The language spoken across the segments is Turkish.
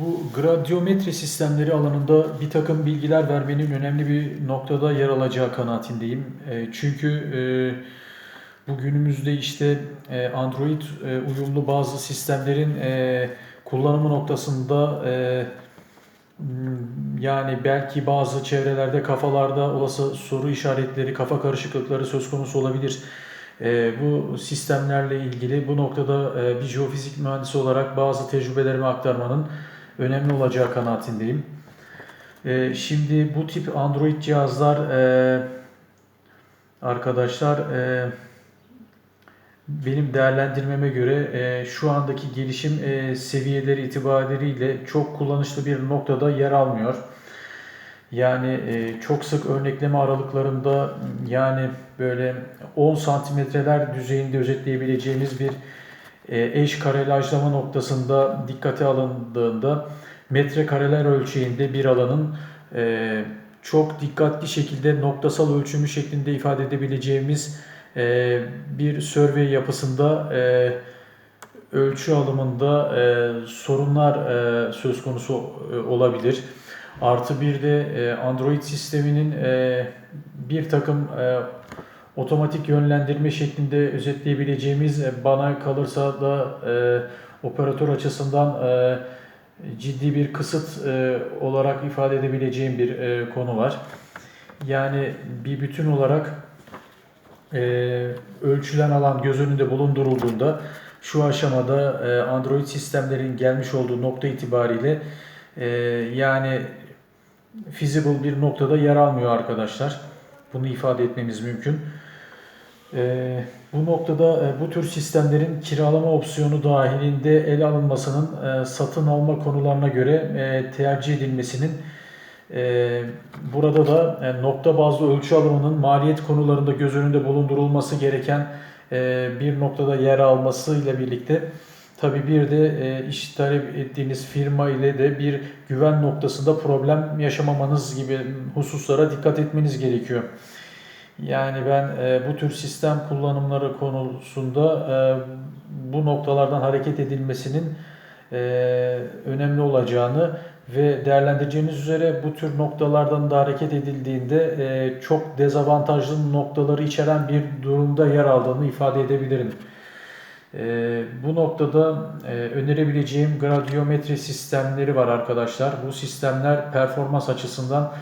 Bu gradyometre sistemleri alanında bir takım bilgiler vermenin önemli bir noktada yer alacağı kanaatindeyim. E, Çünkü e, bu günümüzde işte e, Android e, uyumlu bazı sistemlerin kullanımı noktasında e, m, yani belki bazı çevrelerde kafalarda olası soru işaretleri, kafa karışıklıkları söz konusu olabilir. E, bu sistemlerle ilgili bu noktada e, bir jeofizik mühendisi olarak bazı tecrübelerimi aktarmanın önemli olacağı kanaatindeyim. E, şimdi bu tip Android cihazlar e, arkadaşlar e, benim değerlendirmeme göre e, şu andaki gelişim e, seviyeleri itibariyle çok kullanışlı bir noktada yer almıyor. Yani e, çok sık örnekleme aralıklarında yani böyle 10 santimetreler düzeyinde özetleyebileceğimiz bir eş karelajlama noktasında dikkate alındığında metrekareler ölçeğinde bir alanın e, çok dikkatli şekilde noktasal ölçümü şeklinde ifade edebileceğimiz e, bir survey yapısında e, ölçü alımında e, sorunlar e, söz konusu e, olabilir. Artı bir de e, Android sisteminin e, bir takım e, otomatik yönlendirme şeklinde özetleyebileceğimiz e, bana kalırsa da e, operatör açısından e, ciddi bir kısıt e, olarak ifade edebileceğim bir e, konu var. Yani bir bütün olarak e, ölçülen alan göz önünde bulundurulduğunda şu aşamada e, Android sistemlerin gelmiş olduğu nokta itibariyle e, yani feasible bir noktada yer almıyor arkadaşlar. Bunu ifade etmemiz mümkün. E, bu noktada e, bu tür sistemlerin kiralama opsiyonu dahilinde ele alınmasının e, satın alma konularına göre e, tercih edilmesinin e, burada da e, nokta bazlı ölçü alımının maliyet konularında göz önünde bulundurulması gereken e, bir noktada yer alması ile birlikte tabi bir de e, iş talep ettiğiniz firma ile de bir güven noktasında problem yaşamamanız gibi hususlara dikkat etmeniz gerekiyor. Yani ben e, bu tür sistem kullanımları konusunda e, bu noktalardan hareket edilmesinin e, önemli olacağını ve değerlendireceğiniz üzere bu tür noktalardan da hareket edildiğinde e, çok dezavantajlı noktaları içeren bir durumda yer aldığını ifade edebilirim. E, bu noktada e, önerebileceğim gradyometri sistemleri var arkadaşlar. Bu sistemler performans açısından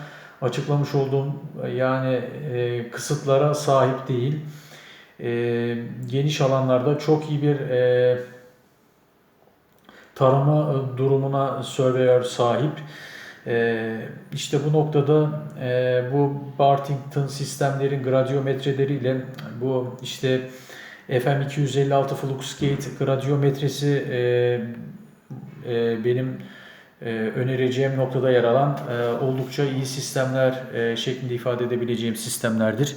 açıklamış olduğum yani e, kısıtlara sahip değil. E, geniş alanlarda çok iyi bir tarama durumuna Surveyor sahip. E, işte bu noktada bu Bartington sistemlerin gradyometreleriyle bu işte FM256 Fluxgate gradyometresi e, e, benim e, önereceğim noktada yer alan e, oldukça iyi sistemler e, şeklinde ifade edebileceğim sistemlerdir.